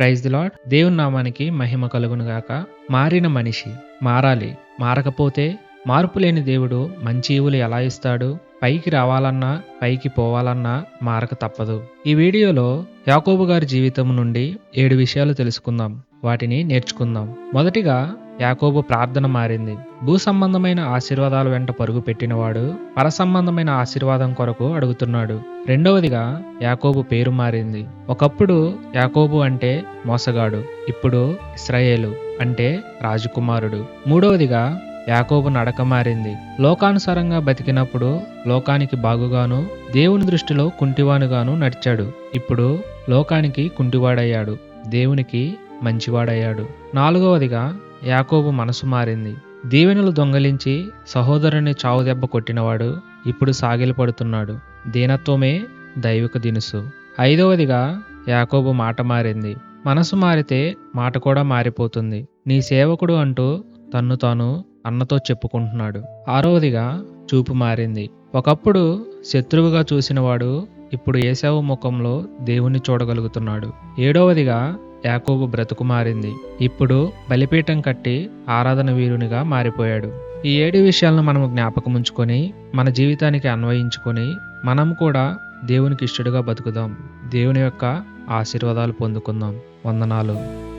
Praise the lord దేవుని నామానికి మహిమ కలుగునుగాక మారిన మనిషి మారాలి. మారకపోతే మార్పు లేని దేవుడు మంచి ఈవులు ఎలా ఇస్తాడు? పైకి రావాలన్నా పైకి పోవాలన్నా మారక తప్పదు. ఈ వీడియోలో యాకోబు గారి జీవితం నుండి ఏడు విషయాలు తెలుసుకుందాం. వాటిని నేర్చుకుందాం. మొదటిగా యాకోబు ప్రార్థన మారింది. భూ సంబంధమైన ఆశీర్వాదాల వెంట పరుగు పెట్టినవాడు పర సంబంధమైన ఆశీర్వాదం కొరకు అడుగుతున్నాడు. రెండవదిగా యాకోబు పేరు మారింది. ఒకప్పుడు యాకోబు అంటే మోసగాడు ఇప్పుడు ఇస్రాయేలు అంటే రాజకుమారుడు. మూడవదిగా యాకోబు నడక మారింది. లోకానుసారంగా బతికినప్పుడు లోకానికి బాగుగాను దేవుని దృష్టిలో కుంటివానుగాను నడిచాడు. ఇప్పుడు లోకానికి కుంటివాడయ్యాడు. దేవునికి మంచివాడయ్యాడు. నాలుగవదిగా యాకోబు మనసు మారింది. దీవెనలు దొంగలించి సహోదరుని చావు దెబ్బ కొట్టినవాడు ఇప్పుడు సాగిలపడుతున్నాడు. దీనత్వమే దైవిక దినుసు. ఐదవదిగా యాకోబు మాట మారింది. మనసు మారితే మాట కూడా మారిపోతుంది. నీ సేవకుడు అంటూ తన్ను తాను అన్నతో చెప్పుకుంటున్నాడు. ఆరవదిగా చూపు మారింది. ఒకప్పుడు శత్రువుగా చూసినవాడు ఇప్పుడు ఏసావు ముఖంలో దేవుణ్ణి చూడగలుగుతున్నాడు. ఏడవదిగా యాకోబు బ్రతుకు మారింది. ఇప్పుడు బలిపీఠం కట్టి ఆరాధన వీరునిగా మారిపోయాడు. ఈ ఏడు విషయాలను మనం జ్ఞాపకం ఉంచుకొని మన జీవితానికి అన్వయించుకొని మనం కూడా దేవునికి ఇష్టడుగా బతుకుదాం. దేవుని యొక్క ఆశీర్వాదాలు పొందుకుందాం. వందనాలు.